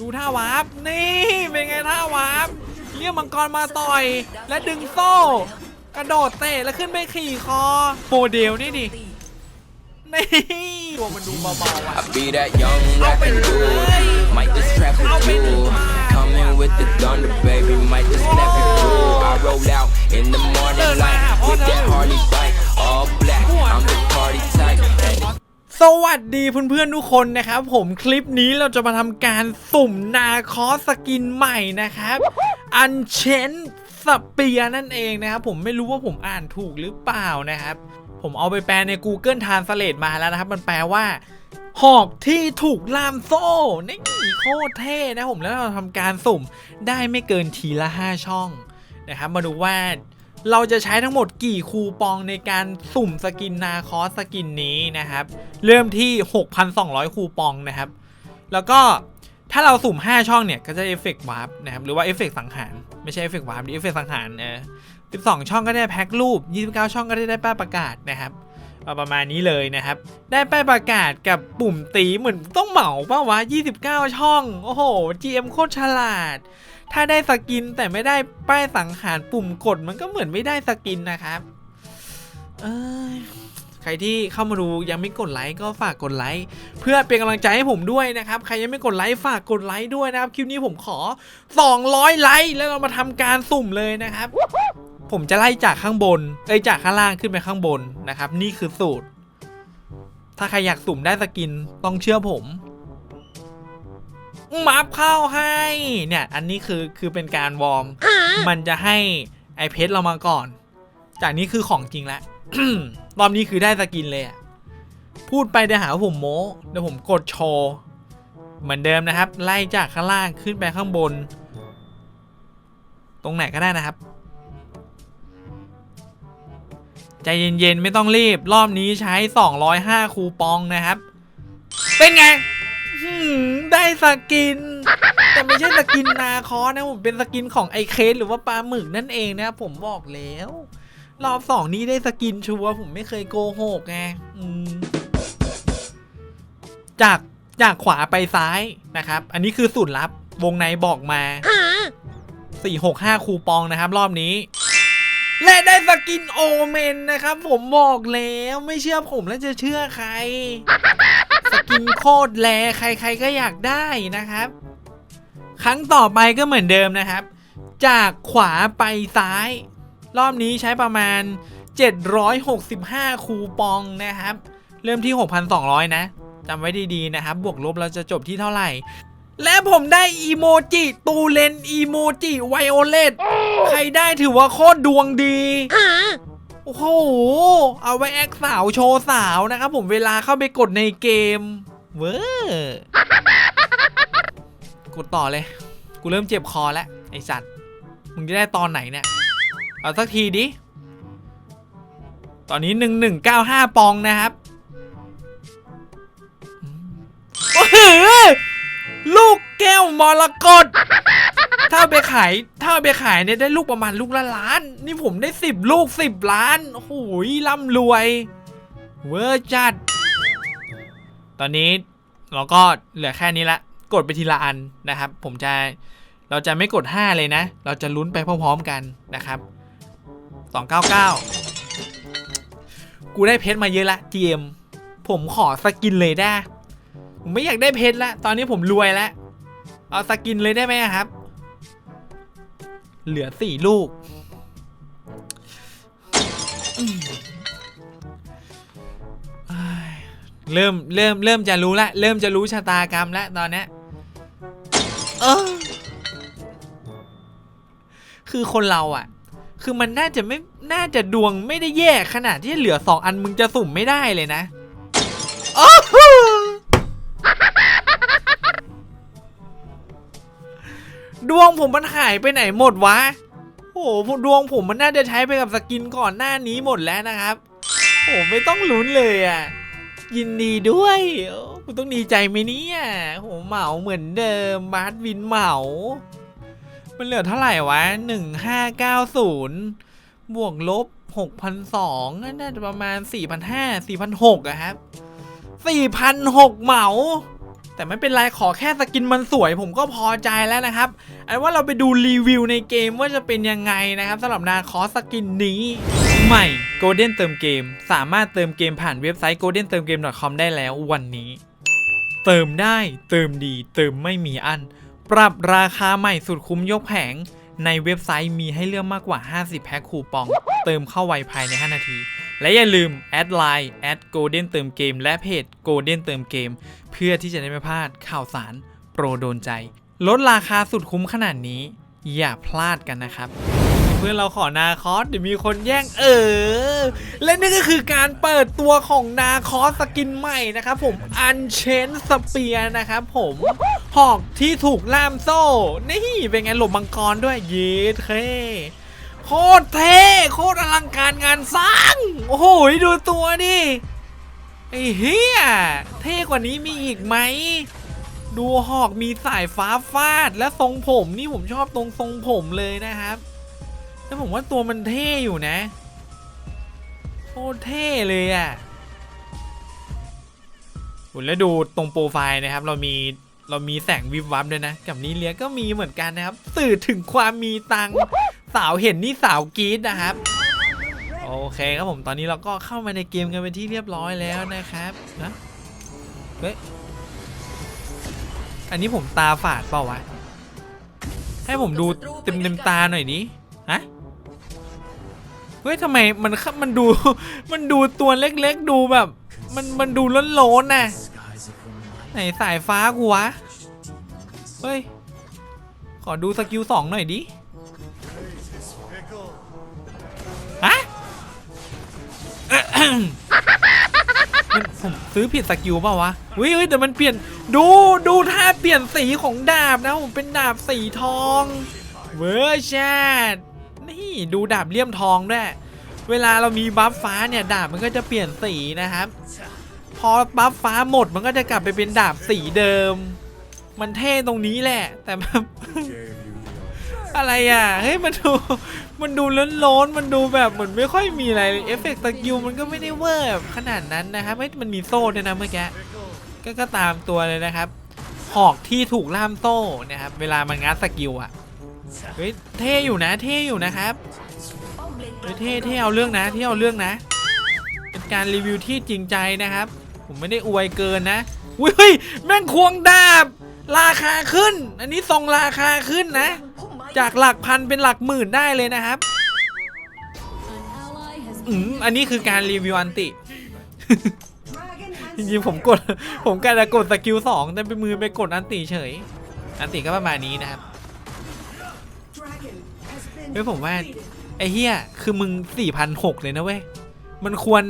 ดูท่าวาร์ปนี่เป็นไงท่าวาร์ปเรียกมังกรมาต่อย และดึงโซ่ กระโดดเตะแล้วขึ้นไปขี่คอโมเดลนี่ดินี่ตัวมันดูเบาๆอะ I be that young I'll be rapping dude. the- Might just trap a I'll be the- jewel. Coming with the thunder, baby. Might just snap it through. I roll out in the morning light with that Harley bike. All black. I'm the party type. สวัสดีเพื่อนๆทุกคนนะครับผมคลิปนี้เราจะมาทำการสุ่มนาคอสสกินใหม่นะครับอันเชนสเปียนั่นเองนะครับผมไม่รู้ว่าผมอ่านถูกหรือเปล่านะครับ ผมเอาไปแปลใน Google Translate มาแล้วนะครับ มันแปลว่า หอกที่ถูกล่ามโซ่นี่โคตรเท่นะผมแล้วเราทำการสุ่มได้ไม่เกินทีละ 5 ช่องนะครับมาดูว่า เราจะใช้ทั้งหมดกี่คูปองในการสุ่มสกินนาคอสสกินนี้นะครับ เริ่มที่ 6,200 คูปองนะครับ แล้วก็ถ้าเราสุ่ม 5 ช่องเนี่ย ก็จะเอฟเฟกต์วาร์ปนะครับ หรือว่าเอฟเฟกต์สังหาร ไม่ใช่เอฟเฟกต์วาร์ปดิเอฟเฟกต์สังหารเออ12 ช่องก็ได้แพ็ครูป 29 ช่องก็ได้ได้ป้ายประกาศนะครับประมาณนี้เลยนะครับ ได้ป้ายประกาศกับปุ่มตีเหมือนต้องเหมาป่าวะ 29 ช่อง โอ้โห GM โคตรฉลาด ถ้าได้สกินแต่ไม่ได้ป้ายสังหารปุ่มกดมันก็เหมือนไม่ได้สกินนะครับใครที่เข้ามาดูยังไม่กดไลค์ก็ฝากกดไลค์เพื่อเป็นกำลังใจให้ผมด้วยนะครับ ใครยังไม่กดไลค์ฝากกดไลค์ด้วยนะครับ คลิปนี้ผมขอ 200 ไลค์แล้วเรามาทำการสุ่มเลยนะครับ ผมจะไล่จากข้างบนเอ้ยจากข้างล่างขึ้นไปข้างบนนะครับ นี่คือสูตร ถ้าใครอยากสุ่มได้สกินต้องเชื่อผม มัฟเข้าให้ เนี่ย อันนี้คือคือเป็นการวอร์ม มันจะให้ไอเพชรเรามาก่อน จากนี้คือของจริงแล้วรอบนี้คือได้สกินเลยอะพูดไปเดี๋ยวหาว่าผมโม้ เดี๋ยวผมกดโชว์เหมือนเดิมนะครับ ไล่จากข้างล่างขึ้นไปข้างบน ตรงไหนก็ได้นะครับ ใจเย็นๆ ไม่ต้องรีบ รอบนี้ใช้ 205 คูปองนะครับ เป็นไงหืม ได้สกิน แต่ไม่ใช่สกินนาคอนะผมเป็นสกินของไอเคสหรือว่าปลาหมึกนั่นเองนะ ผมบอกแล้ว รอบสองนี้ได้สกินชัวผมไม่เคยโกหกไงจากจากขวาไปซ้ายนะครับ อันนี้คือสูตรลับ วงในบอกมาสี่หกห้าคูปองนะครับ รอบนี้และได้สกินโอเมนนะครับ ผมบอกแล้วไม่เชื่อผมแล้วจะเชื่อใคร กินโคตรแลใครๆก็อยากได้นะครับ ครั้งต่อไปก็เหมือนเดิมนะครับ จากขวาไปซ้าย รอบนี้ใช้ประมาณ 765 คูปองนะครับ เริ่มที่ 6,200 นะจำไว้ดีๆนะครับ บวกลบเราจะจบที่เท่าไหร่ และผมได้อีโมจิตูเลนอีโมจิไวโอเลตใครได้ถือว่าโคตรดวงดี โอ้โห เอาไว้แอคสาวโชว์สาวนะครับผมเวลาเข้าไปกดในเกม เวอร์กดต่อเลย กูเริ่มเจ็บคอแล้ว ไอสัตว์ มึงจะได้ตอนไหนเนี่ย เอาสักทีดิ ตอนนี้1195ปองนะครับโอ้โหลูกแก้วมรกต ถ้าเอาไปขายถ้าเอาไปขายเนี่ยได้ลูกประมาณลูกละล้าน นี่ผมได้10ลูก10ล้านโอ้โหร่ำรวย เวอร์จัด ตอนนี้เราก็เหลือแค่นี้ละ กดไปทีละอันนะครับ ผมจะเราจะไม่กด 5 เลยนะ เราจะลุ้นไปพร้อมๆกันนะครับ 299 กูได้เพชรมาเยอะละ GM ผมขอสกินเลยได้ ผมไม่อยากได้เพชรละ ตอนนี้ผมรวยแล้ว เอาสกินเลยได้ไหมครับ เหลือสี่ลูก เริ่มเริ่มเริ่มจะรู้ละ เริ่มจะรู้ชะตากรรมแล้วตอนนี้เออคือคนเราอะ คือมันน่าจะไม่ น่าจะดวงไม่ได้แย่ขนาดที่เหลือสองอันมึงจะสุ่มไม่ได้เลยนะโอ้โห ดวงผมมันหายไปไหนหมดวะ โอ้โหดวงผมมันน่าจะใช้ไปกับสกินก่อนหน้านี้หมดแล้วนะครับ โอ้ไม่ต้องลุ้นเลยอะ ยินดีด้วยโอ้กูต้องดีใจไหมเนี่ยโหเหมาเหมือนเดิมบาสวินเหมา มันเหลือเท่าไหร่วะ1590บวกลบ6,200น่าจะประมาณ4,500 4,600อะครับ4,600เหมา แต่ไม่เป็นไรขอแค่สกินมันสวยผมก็พอใจแล้วนะครับอันว่าเราไปดูรีวิวในเกมว่าจะเป็นยังไงนะครับสำหรับนาคอสสกินนี้ใหม่ Golden เติมเกม สามารถเติมเกมผ่านเว็บไซต์ golden เติมเกม .com ได้แล้ววันนี้ เติมได้เติมดี เติมไม่มีอัน ปรับราคาใหม่สุดคุ้มยกแผง ในเว็บไซต์มีให้เลือกมากกว่า 50 แพ็คคูปอง เติมเข้าไวภายใน 5 นาที และอย่าลืมแอดไลน์แอด golden เติมเกม และเพจ golden เติมเกม เพื่อที่จะได้ไม่พลาดข่าวสารโปรโดนใจ ลดราคาสุดคุ้มขนาดนี้ อย่าพลาดกันนะครับ เพื่อนเราขอนาคอสเดี๋ยวมีคนแย่งเออ และนี่ก็คือการเปิดตัวของนาคอสสกินใหม่นะครับผมอันเชนสเปียนะครับผมหอกที่ถูกล่ามโซ่ นี่เป็นไงหลบมังกรด้วยเย็ดเท่ คตรเท่โคตรอลังการงานสร้าง โอ้โหดูตัวดิไอ้เฮียเท่กว่านี้มีอีกไหม ดูหอกมีสายฟ้าฟาดและทรงผมนี่ผมชอบตรงทรงผมเลยนะครับแต่ผมว่าตัวมันเท่อยู่นะโคตรเท่เลยอะแล้วดูตรงโปรไฟล์นะครับ เรามี เรามีแสงวิบวับด้วยนะ กับนี้เลียก็มีเหมือนกันนะครับ สื่อถึงความมีตังสาวเห็นนี่สาวกรี๊ดนะครับ โอเคครับผมตอนนี้เราก็เข้ามาในเกมกันเป็นที่เรียบร้อยแล้วนะครับนะเฮ้ยอันนี้ผมตาฝาดเปล่าวะให้ผมดูเต็มเต็มตาหน่อยดิฮะเฮ้ยทำไมมันมันดู มันดูตัวเล็กๆดูแบบ มันมันดูล้นๆน่ะ ไหนสายฟ้ากูวะ เฮ้ย ขอดูสกิลสองหน่อยดิ ฮะผมซื้อผิดสกิลเปล่าวะเฮ้ยเฮ้ยแต่มันเปลี่ยน ดูดูท่าเปลี่ยนสีของดาบนะผมเป็นดาบสีทอง เวอร์ชันนี่ดูดาบเลี่ยมทองด้วย เวลาเรามีบัฟฟ้าเนี่ย ดาบมันก็จะเปลี่ยนสีนะครับ พอบัฟฟ้าหมดมันก็จะกลับไปเป็นดาบสีเดิม มันเท่ตรงนี้แหละ แต่แบบอะไรอะ เฮ้ย มันดู มันดูล้นๆมันดูแบบเหมือนไม่ค่อยมีอะไรเอฟเฟกต์สกิลมันก็ไม่ได้เวอร์บขนาดนั้นนะครับเฮ้ยมันมีโซ่ด้วยนะเมื่อกี้ก็ก็ตามตัวเลยนะครับ หอกที่ถูกล่ามโซ่นะครับ เวลามันงัดสกิลอะ เฮ้ย เท่อยู่นะ เท่อยู่นะครับ เฮ้ย เท่เท่เอาเรื่องนะ เท่เอาเรื่องนะ เป็นการรีวิวที่จริงใจนะครับ ผมไม่ได้อวยเกินนะอุ้ยแม่งควงดาบ ราคาขึ้น อันนี้ทรงราคาขึ้นนะ จากหลักพันเป็นหลักหมื่นได้เลยนะครับอืมอันนี้คือการรีวิวอันติจริงๆผมกด ผมกะจะกดสกิลสองแต่ไปมือไปกดอันติเฉย อันติก็ประมาณนี้นะครับเฮ้ยผมว่าไอ้เฮียคือมึง4,600เลยนะเว้ย มันควร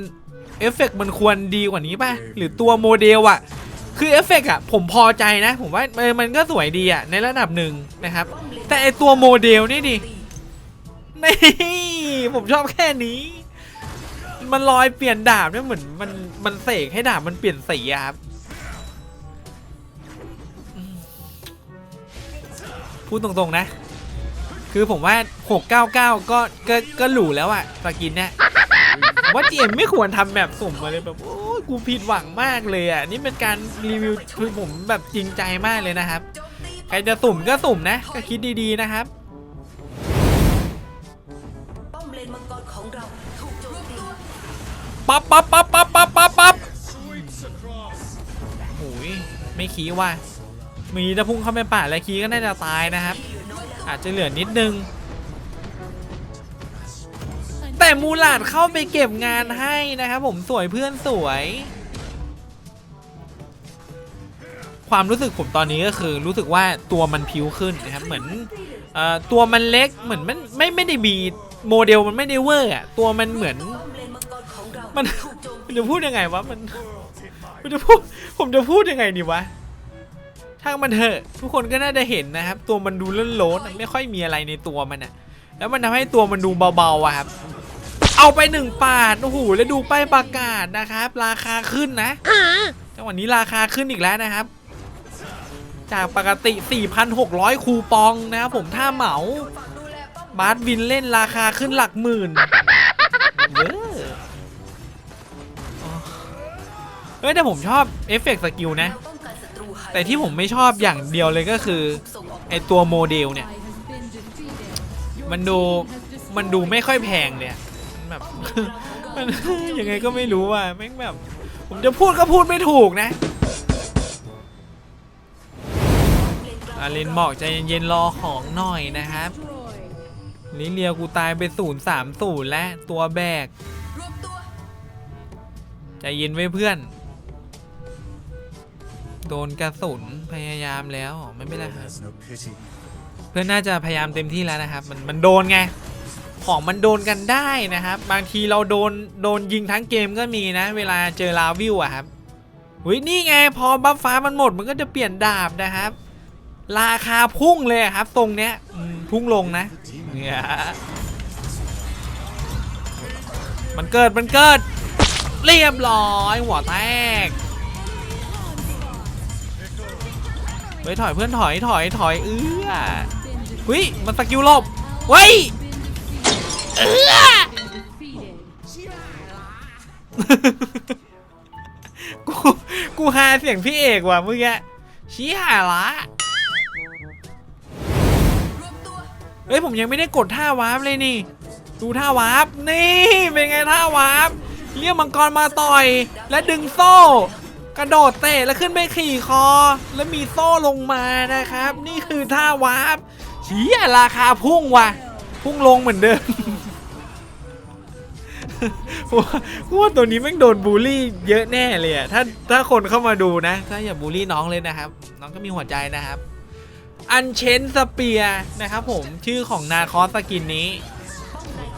เอฟเฟกต์มันควรดีกว่านี้ป่ะ หรือตัวโมเดลอะคือเอฟเฟกต์อะผมพอใจนะ ผมว่าเออมันก็สวยดีอะในระดับหนึ่งนะครับ แต่ไอตัวโมเดลนี่ดินี่ผมชอบแค่นี้ มันลอยเปลี่ยนดาบเนี่ยเหมือนมันมันเสกให้ดาบมันเปลี่ยนสีอะครับอืมพูดตรงๆนะ คือผมว่า 699 ก็ก็ก็หรูแล้วอะสกินเนี่ย ว่า GM ไม่ควรทำแบบสุ่มมาเลยแบบโอ้กูผิดหวังมากเลยอะนี่เป็นการรีวิวคือผมแบบจริงใจมากเลยนะครับใครจะสุ่มก็สุ่มนะ ก็คิดดีๆนะครับป้อมเลนมังกรของเราถูกโจมตีปั๊บปั๊บปั๊บปั๊บปั๊บปั๊บปั๊บโอ้ยไม่ขี้ว่ะมีจะพุ่งเข้าไปป่าแล้วขี้ก็น่าจะตายนะครับ อาจจะเหลือนิดนึง มูลาดเข้าไปเก็บงานให้นะครับผมสวยเพื่อนสวย ความรู้สึกผมตอนนี้ก็คือรู้สึกว่าตัวมันพิ้วขึ้นนะครับเหมือนอตัวมันเล็กเหมือนมันไม่ไม่ได้มีโมเดลมันไม่ได้เวอร์อะตัวมันเหมือน มันจมมันจะพูดยังไงวะมันมันจะพูดผมจะพูดยังไงดีวะช่างมันเถอะทุกคนก็น่าจะเห็นนะครับ ตัวมันดูโล้นๆอะไม่ค่อยมีอะไรในตัวมันอะแล้วมันทำให้ตัวมันดูเบาๆอะครับ เอาไปหนึ่งปาดโอ้โหแล้วดูป้ายประกาศนะครับ ราคาขึ้นนะจังหวะนี้ราคาขึ้นอีกแล้วนะครับ จากปกติ 4,600 คูปองนะครับผมถ้าเหมาบาสวินเล่นราคาขึ้นหลักหมื่นเว้อเฮ้ยแต่ผมชอบเอฟเฟกต์สกิลนะเราต้องการศัตรูหายแต่ที่ผมไม่ชอบอย่างเดียวเลยก็คือส่งออกไอตัวโมเดลเนี่ย มันดูมันดูไม่ค่อยแพงเลยอะมัน แบบ มัน ยังไงก็ไม่รู้อะแม่งแบบ ผมจะพูดก็พูดไม่ถูกนะอารินบอกใจเย็นๆรอของหน่อยนะครับลิเลียกูตายไปศูนย์สามศูนย์แล้วตัวแบกใจเย็นไว้เพื่อน โดนกระสุนพยายามแล้วไม่เป็นไรครับเพื่อนน่าจะพยายามเต็มที่แล้วนะครับ มันมันโดนไง ของมันโดนกันได้นะครับ บางทีเราโดนโดนยิงทั้งเกมก็มีนะ เวลาเจอลาวิวอะครับหุยนี่ไงพอบัฟฟ้ามันหมดมันก็จะเปลี่ยนดาบนะครับ ราคาพุ่งเลยครับ ตรงเนี้ยพุ่งลงนะเนี่ยมันเกิดมันเกิด เรียบร้อยหัวแตกเฮ้ยถอยเพื่อนถอยถอยถอยเอื้อหุยมันสกิลลบเฮ้ย เออกูกูหาเสียงพี่เอกว่ะเมื่อกี้ชี้หาละเฮ้ยผมยังไม่ได้กดท่าวาร์ปเลยนี่ ดูท่าวาร์ปนี่เป็นไงท่าวาร์ปเรียกมังกรมาต่อย และดึงโซ่ กระโดดเตะแล้วขึ้นไปขี่คอ แล้วมีโซ่ลงมานะครับ นี่คือท่าวาร์ปชี้ราคาพุ่งว่ะ พุ่งลงเหมือนเดิม ว่ากูว่าตัวนี้แม่งโดนบูลลี่เยอะแน่เลยอะถ้าถ้าคนเข้ามาดูนะก็อย่าบูลลี่น้องเลยนะครับ น้องก็มีหัวใจนะครับ อันเชนสเปียนะครับผมชื่อของนาคอสกินนี้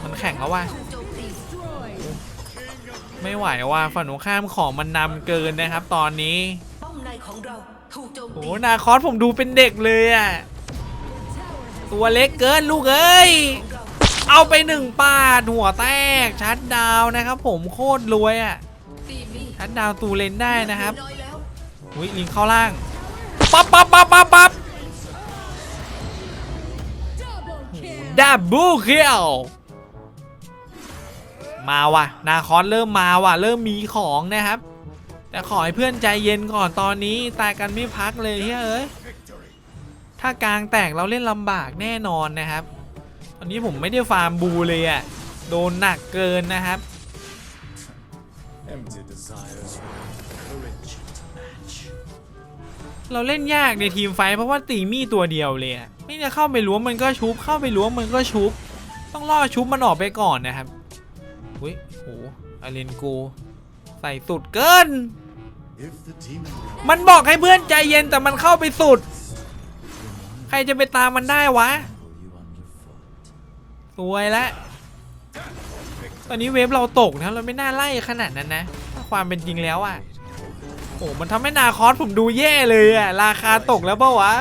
มันแข่งแล้วว่าไม่ไหวว่าฝั่งตรงข้ามของมันนำเกินนะครับ ตอนนี้โอ้นาคอสผมดูเป็นเด็กเลยอะตัวเล็กเกินลูกเอ้ย เอาไปหนึ่งปาดหัวแตกชัดดาวนะครับ ผมโคตรรวยอะชัดดาวตูเลนได้นะครับอยแล้ววิลิงเข้าล่างปั๊บปั๊บปั๊บปั๊บปั๊บดับบูเคิลมาว่ะ นาคอนเริ่มมาว่ะ เริ่มมีของนะครับ แต่ขอให้เพื่อนใจเย็นก่อนตอนนี้ตายกันไม่พักเลยเฮ้ยเอ้ยถ้ากลางแตกเราเล่นลำบากแน่นอนนะครับ ตอนนี้ผมไม่ได้ฟาร์มบูเลยอะ่ะ โดนหนักเกินนะครับ เราเล่นยากในทีมไฟเพราะว่าตีมี่ตัวเดียวเลยอะไม่จะเข้าไปล้วงมันก็ชุบ เข้าไปล้วงมันก็ชุบ ต้องล่อชุบมันออกไปก่อนนะครับอุ้ยโหอาเลนกูใส่สุดเกิน มันบอกให้เพื่อนใจเย็นแต่มันเข้าไปสุด ใครจะไปตามมันได้วะ สวยแล้วตอนนี้เวฟเราตกนะเราไม่น่าไล่ขนาดนั้นนะถ้าความเป็นจริงแล้วอะโอ้มันทำให้นาคอสผมดูแย่เลยอะราคาตกแล้วปะวะ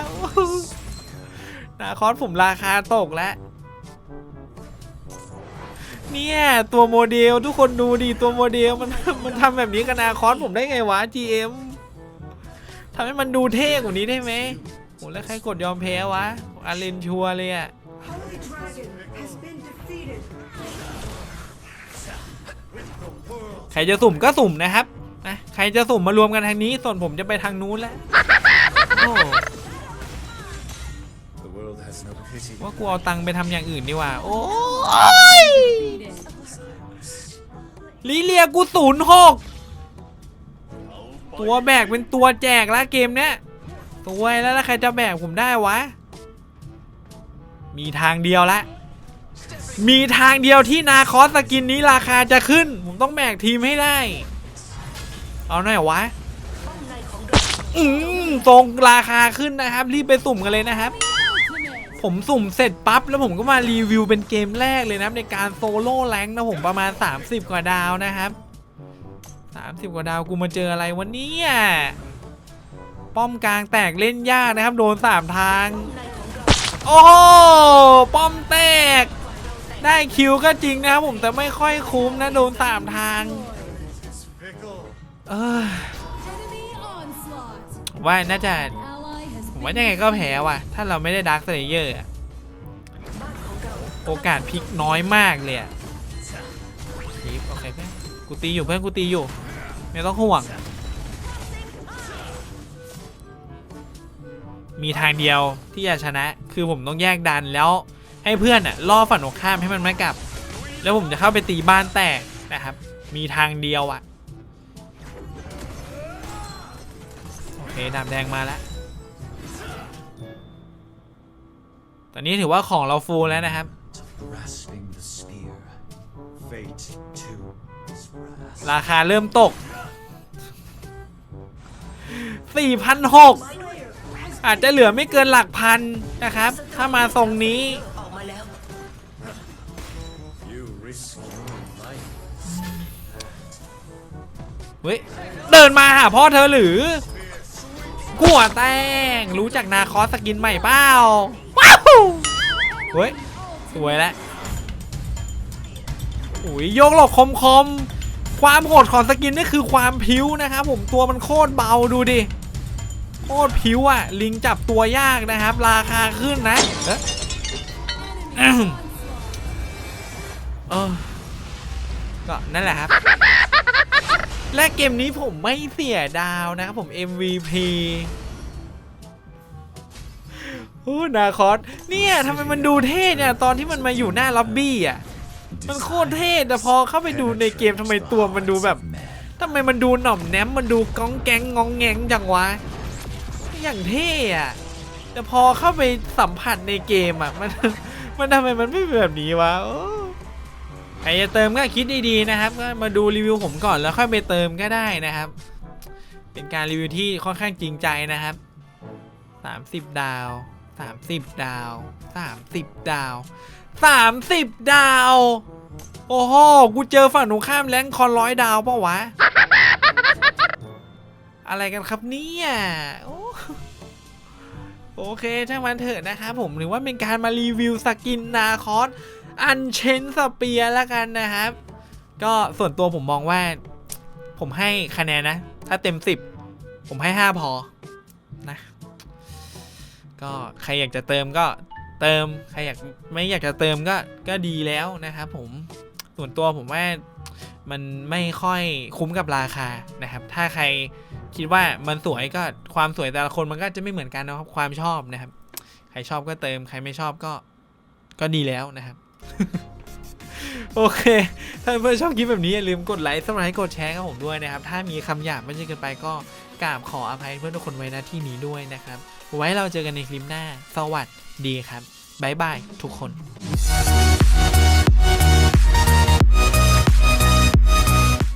นาคอสผมราคาตกแล้วเนี่ยตัวโมเดลทุกคนดูดิตัวโมเดลมันมันทำแบบนี้กับนาคอสผมได้ไงวะ GM ทำให้มันดูเท่กว่านี้ได้ไหมโหแล้วใครกดยอมแพ้วะอาเลนชัวร์เลยอะ ใครจะสุ่มก็สุ่มนะครับนะใครจะสุ่มมารวมกันทางนี้ ส่วนผมจะไปทางนู้นแล้วว่ากูเอาตังค์ไปทำอย่างอื่นดีกว่า โอ้ยลิเลียกูศูนย์หกตัวแบกเป็นตัวแจกแล้วเกมเนี้ยตัวแล้วแล้วใครจะแบกผมได้วะ มีทางเดียวละ มีทางเดียวที่นาคอสสกินนี้ราคาจะขึ้น ผมต้องแบกทีมให้ได้ เอาหน่อยวะ อืมตรงราคาขึ้นนะครับ รีบไปสุ่มกันเลยนะครับ ผมสุ่มเสร็จปั๊บ แล้วผมก็มารีวิวเป็นเกมแรกเลยนะครับในการโซโล่แรงค์นะผมประมาณ 30 กว่าดาวนะครับ 30 กว่าดาวกูมาเจออะไรวันนี้ป้อมกลางแตกเล่นยากนะครับ โดนสามทาง โอ้ คิวก็จริงนะครับผมแต่ไม่ค่อยคุ้มนะโดนสามทางเออว่าน่าจะผมว่ายังไงก็แพ้ว่ะ ถ้าเราไม่ได้ดาร์คเซเยอร์บ้านของเราโอกาสพลิกน้อยมากเลยอะคีบโอเคเพื่อนกูตีอยู่เพื่อนกูตีอยู่ไม่ต้องห่วง มีทางเดียวที่จะชนะคือผมต้องแยกดันแล้ว ให้เพื่อนอะล่อฝั่งตรงข้ามให้มันไม่กลับ แล้วผมจะเข้าไปตีบ้านแตกนะครับ มีทางเดียวอะโอเคดาบแดงมาแล้วตอนนี้ถือว่าของเราฟูลแล้วนะครับ ราคาเริ่มตก 4,600 อาจจะเหลือไม่เกินหลักพันนะครับ ถ้ามาทรงนี้ เฮ้ย เดินมาหาพ่อเธอหรือหัวแตงรู้จักนาคอสสกินใหม่เปล่าว้าวเฮ้ย สวยแล้วอุ้ยโยกหลบคมคมความโหดของสกินนี่คือความพิ้วนะครับผมตัวมันโคตรเบาดูดิโคตรพิ้วอะ ลิงจับตัวยากนะครับ ราคาขึ้นนะเออก็นั่นแหละครับ และเกมนี้ผมไม่เสียดาวนะครับผม MVP โอ้นาคอสเนี่ยทำไมมันดูเท่เนี่ย ตอนที่มันมาอยู่หน้าล็อบบี้อะ มันโคตรเท่แต่พอเข้าไปดูในเกมทำไมตัวมันดูแบบทำไมมันดูหน่อมแนมมันดูก้องแกงงองแงงจังวะ อย่างเท่อะแต่พอเข้าไปสัมผัสในเกมอะมันมันทำไมมันไม่เป็นแบบนี้วะโอ้ ใครจะเติมก็คิดดีๆนะครับก็มาดูรีวิวผมก่อนแล้วค่อยไปเติมก็ได้นะครับ เป็นการรีวิวที่ค่อนข้างจริงใจนะครับ 30 ดาว 30 ดาว 30 ดาว 30 ดาว โอ้โห กูเจอฝั่งตรงข้ามแรงคอนร้อยดาวปะวะ อะไรกันครับเนี่ยโอ้โอเคช่ามันเถอะนะครับผมหรือว่าเป็นการมารีวิวสกินนาคอส อันเชนสเปียแล้วกันนะครับ ก็ส่วนตัวผมมองว่า ผมให้คะแนนนะ ถ้าเต็ม 10 ผมให้ 5 พอนะ ก็ใครอยากจะเติมก็เติม ใครอยากไม่อยากจะเติมก็ก็ดีแล้วนะครับผมส่วนตัวผมว่ามันไม่ค่อยคุ้มกับราคานะครับ ถ้าใครคิดว่ามันสวยก็ความสวยแต่ละคนมันก็จะไม่เหมือนกันนะครับความชอบนะครับ ใครชอบก็เติม ใครไม่ชอบก็ก็ดีแล้วนะครับ โอเค ถ้าเพื่อนชอบคลิปแบบนี้อย่าลืมกดไลค์สมัครกดแชร์กับผมด้วยนะครับ ถ้ามีคำหยาบไม่ใช่เกินไปก็กราบขออภัยเพื่อนทุกคนไว้ณที่นี้ด้วยนะครับ ไว้เราเจอกันในคลิปหน้า สวัสดีครับบ๊ายบายทุกคน